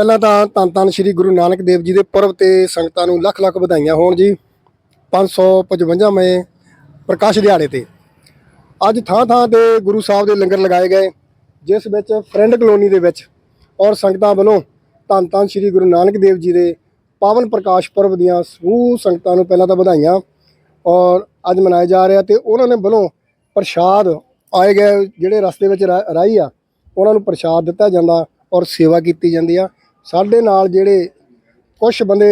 ਪਹਿਲਾਂ ਤਾਂ ਧੰਨ ਧੰਨ ਸ੍ਰੀ ਗੁਰੂ ਨਾਨਕ ਦੇਵ ਜੀ ਦੇ ਪੁਰਬ ਤੇ ਸੰਗਤਾਂ ਨੂੰ ਲੱਖ ਲੱਖ ਵਧਾਈਆਂ ਹੋਣ ਜੀ 555ਵੇਂ ਪ੍ਰਕਾਸ਼ ਦਿਹਾੜੇ ਤੇ। ਅੱਜ ਥਾਂ ਥਾਂ ਤੇ ਗੁਰੂ ਸਾਹਿਬ ਦੇ ਲੰਗਰ ਲਗਾਏ ਗਏ, ਜਿਸ ਵਿੱਚ ਫਰੈਂਡ ਕਲੋਨੀ ਦੇ ਵਿੱਚ ਔਰ ਸੰਗਤਾਂ ਵੱਲੋਂ ਧੰਨ ਧੰਨ ਸ੍ਰੀ ਗੁਰੂ ਨਾਨਕ ਦੇਵ ਜੀ ਦੇ ਪਾਵਨ ਪ੍ਰਕਾਸ਼ ਪੁਰਬ ਦੀਆਂ ਸਮੂਹ ਸੰਗਤਾਂ ਨੂੰ ਪਹਿਲਾਂ ਤਾਂ ਵਧਾਈਆਂ ਔਰ ਅੱਜ ਮਨਾਇਆ ਜਾ ਰਿਹਾ ਤੇ ਉਹਨਾਂ ਨੇ ਵੱਲੋਂ ਪ੍ਰਸ਼ਾਦ ਆਏ ਗਏ, ਜਿਹੜੇ ਰਸਤੇ ਵਿੱਚ ਰਾ- ਆ, ਉਹਨਾਂ ਨੂੰ ਪ੍ਰਸ਼ਾਦ ਦਿੱਤਾ ਜਾਂਦਾ ਔਰ ਸੇਵਾ ਕੀਤੀ ਜਾਂਦੀ ਆ। ਸਾਡੇ ਨਾਲ ਜਿਹੜੇ ਕੁਝ ਬੰਦੇ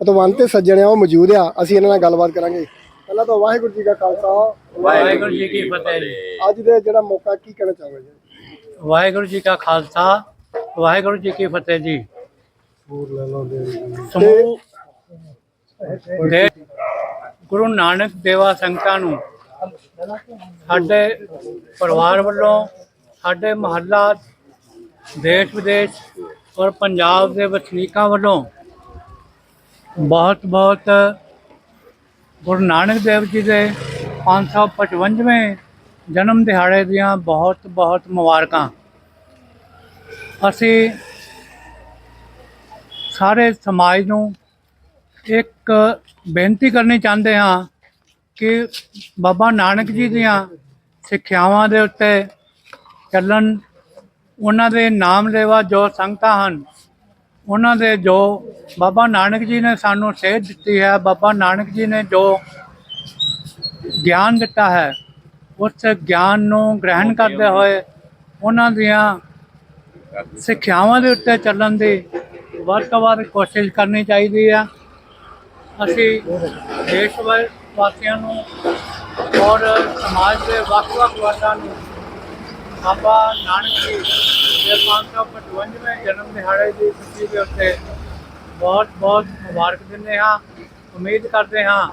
ਪਤਵੰਤ ਤੇ ਸੱਜਣ ਆ ਉਹ ਮੌਜੂਦ ਆ। ਅਸੀਂ ਇਹਨਾਂ ਨਾਲ ਗੱਲਬਾਤ ਕਰਾਂਗੇ। ਪਹਿਲਾਂ ਤਾਂ ਵਾਹਿਗੁਰੂ ਜੀ ਕਾ ਖਾਲਸਾ। ਵਾਹਿਗੁਰੂ ਜੀ ਕੀ ਫਤਿਹ ਜੀ। ਅੱਜ ਦੇ ਜਿਹੜਾ ਮੌਕਾ ਕੀ ਕਹਿਣਾ ਚਾਹੋਗੇ ਵਾਹਿਗੁਰੂ ਜੀ ਕਾ ਖਾਲਸਾ ਵਾਹਿਗੁਰੂ ਜੀ ਕੀ ਫਤਿਹ ਜੀ। ਸਮੂਹ ਦੇ ਗੁਰੂ ਨਾਨਕ ਦੇਵਾ ਸੰਗਤਾਂ ਨੂੰ ਸਾਡੇ ਪਰਿਵਾਰ ਵੱਲੋਂ ਸਾਡੇ ਮਹੱਲਾ ਦੇਸ਼ ਵਿਦੇਸ਼ ਔਰ ਪੰਜਾਬ ਦੇ ਵਸਨੀਕਾਂ ਵੱਲੋਂ ਬਹੁਤ ਬਹੁਤ ਗੁਰੂ ਨਾਨਕ ਦੇਵ ਜੀ ਦੇ 555ਵੇਂ ਜਨਮ ਦਿਹਾੜੇ ਦੀਆਂ ਬਹੁਤ ਬਹੁਤ ਮੁਬਾਰਕਾਂ। ਅਸੀਂ ਸਾਰੇ ਸਮਾਜ ਨੂੰ ਇੱਕ ਬੇਨਤੀ ਕਰਨੀ ਚਾਹੁੰਦੇ ਹਾਂ ਕਿ ਬਾਬਾ ਨਾਨਕ ਜੀ ਦੀਆਂ ਸਿੱਖਿਆਵਾਂ ਦੇ ਉੱਤੇ ਚੱਲਣ ਉਹਨਾਂ ਦੇ ਨਾਮ ਲੈਵਾ ਜੋ ਸੰਗਤਾਂ ਹਨ, ਉਹਨਾਂ ਦੇ ਜੋ ਬਾਬਾ ਨਾਨਕ ਜੀ ਨੇ ਸਾਨੂੰ ਸੇਧ ਦਿੱਤੀ ਹੈ, ਬਾਬਾ ਨਾਨਕ ਜੀ ਨੇ ਜੋ ਗਿਆਨ ਦਿੱਤਾ ਹੈ, ਉਸ ਗਿਆਨ ਨੂੰ ਗ੍ਰਹਿਣ ਕਰਦੇ ਹੋਏ ਉਹਨਾਂ ਦੀਆਂ ਸਿੱਖਿਆਵਾਂ ਦੇ ਉੱਤੇ ਚੱਲਣ ਦੀ ਵੱਧ ਤੋਂ ਵੱਧ ਕੋਸ਼ਿਸ਼ ਕਰਨੀ ਚਾਹੀਦੀ ਆ ਅਸੀਂ ਦੇਸ਼ ਵਾਸੀਆਂ ਨੂੰ ਔਰ ਸਮਾਜ ਦੇ ਵੱਖ-ਵੱਖ ਵਰਗਾਂ ਨੂੰ, ਬਾਬਾ ਨਾਨਕ ਜੀ ਦੇ 555ਵੇਂ ਜਨਮ ਦਿਹਾੜੇ ਦੀ ਖੁਸ਼ੀ ਦੇ ਉੱਤੇ ਬਹੁਤ ਬਹੁਤ ਮੁਬਾਰਕ ਦਿੰਦੇ ਹਾਂ, ਉਮੀਦ ਕਰਦੇ ਹਾਂ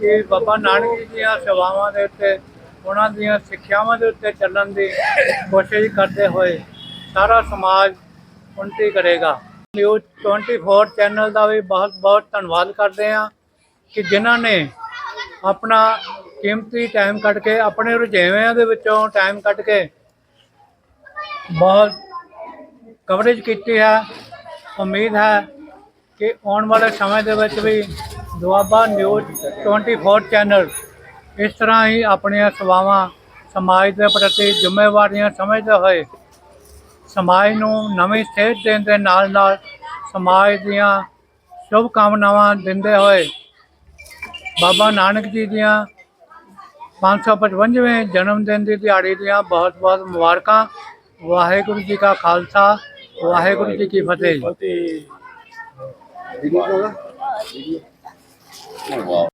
ਕਿ ਬਾਬਾ ਨਾਨਕ ਜੀ ਦੀਆਂ ਸੇਵਾਵਾਂ ਦੇ ਉੱਤੇ, ਉਹਨਾਂ ਦੀਆਂ ਸਿੱਖਿਆਵਾਂ ਦੇ ਉੱਤੇ ਚੱਲਣ ਦੀ ਕੋਸ਼ਿਸ਼ ਕਰਦੇ ਹੋਏ ਸਾਰਾ ਸਮਾਜ ਉਨਤੀ ਕਰੇਗਾ। ਨਿਊਜ਼ 24 ਚੈਨਲ ਦਾ ਵੀ ਬਹੁਤ ਬਹੁਤ ਧੰਨਵਾਦ ਕਰਦੇ ਹਾਂ ਕਿ ਜਿਨ੍ਹਾਂ ਨੇ ਆਪਣਾ ਕੀਮਤੀ ਟਾਈਮ ਕੱਢ ਕੇ, ਆਪਣੇ ਰੁਝੇਵਿਆਂ ਦੇ ਵਿੱਚੋਂ ਟਾਈਮ ਕੱਢ ਕੇ ਬਹੁਤ ਕਵਰੇਜ ਕੀਤੀ ਹੈ। ਉਮੀਦ ਹੈ ਕਿ ਆਉਣ ਵਾਲੇ ਸਮੇਂ ਦੇ ਵਿੱਚ ਵੀ ਦੁਆਬਾ ਨਿਊਜ਼ 24 ਚੈਨਲ ਇਸ ਤਰ੍ਹਾਂ ਹੀ ਆਪਣੀਆਂ ਸੇਵਾਵਾਂ ਸਮਾਜ ਦੇ ਪ੍ਰਤੀ ਜ਼ਿੰਮੇਵਾਰੀਆਂ ਸਮਝਦੇ ਹੋਏ ਸਮਾਜ ਨੂੰ ਨਵੀਂ ਸੇਧ ਦੇਣ ਦੇ ਨਾਲ ਨਾਲ ਸਮਾਜ ਦੀਆਂ ਸ਼ੁਭ ਕਾਮਨਾਵਾਂ ਦਿੰਦੇ ਹੋਏ ਬਾਬਾ ਨਾਨਕ ਜੀ ਦੀਆਂ 555ਵੇਂ ਜਨਮ ਦਿਨ ਦੀ ਦਿਹਾੜੀ ਦੀਆਂ ਬਹੁਤ ਬਹੁਤ ਮੁਬਾਰਕਾਂ। ਵਾਹਿਗੁਰੂ ਜੀ ਕਾ ਖਾਲਸਾ। ਵਾਹਿਗੁਰੂ ਜੀ ਕੀ ਫਤਿਹ ਜੀ।